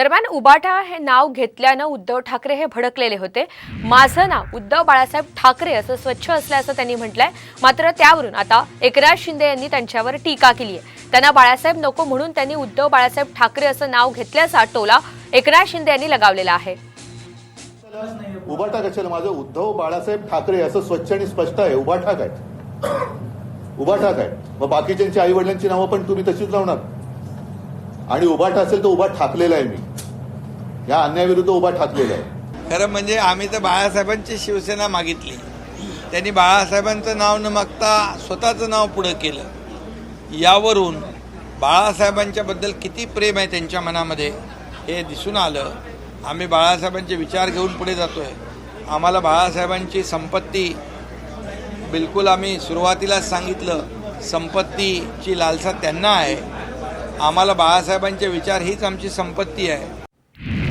दरम्यान उबाटा हे नाव घेतल्यानं उद्धव ठाकरे हे भडकलेले होते. माझं नाव उद्धव बाळासाहेब ठाकरे असं स्वच्छ असल्याचं त्यांनी म्हटलंय. मात्र त्यावरून आता एकनाथ शिंदे यांनी त्यांच्यावर टीका केली आहे. त्यांना बाळासाहेब नको म्हणून त्यांनी उद्धव बाळासाहेब ठाकरे असं नाव घेतल्याचा टोला एकनाथ शिंदे यांनी लगावलेला आहे. उभाटा कशाला माझं उद्धव बाळासाहेब ठाकरे असं स्वच्छ आणि स्पष्ट आहे. उभाटा काय? ठाक काय? मग बाकीच्यांची आई वडिलांची नावं पण तुम्ही तशीच लावणार. आणि उभाटा असेल तर उभा ठाकलेला आहे मी. या अन्यायाविरुद्ध उभा ठाकलेला आहे. खरं म्हणजे आम्ही तर बाळासाहेबांची शिवसेना मागितली. त्यांनी बाळासाहेबांचं नाव न मागता स्वतःचं नाव पुढं केलं. यावरून बाळासाहेबांच्या बद्दल किती प्रेम आहे त्यांच्या मनामध्ये हे दिसून आलं. आम्ही बाळासाहेबांचे विचार घेऊन पुढे जातोय. आम्हाला बाळासाहेबांची संपत्ती बिलकुल आम्ही सुरुवातीलाच सांगितलं संपत्तीची लालसा त्यांना आहे. आम्हाला बाळासाहेबांचे विचार हीच आमची संपत्ती आहे.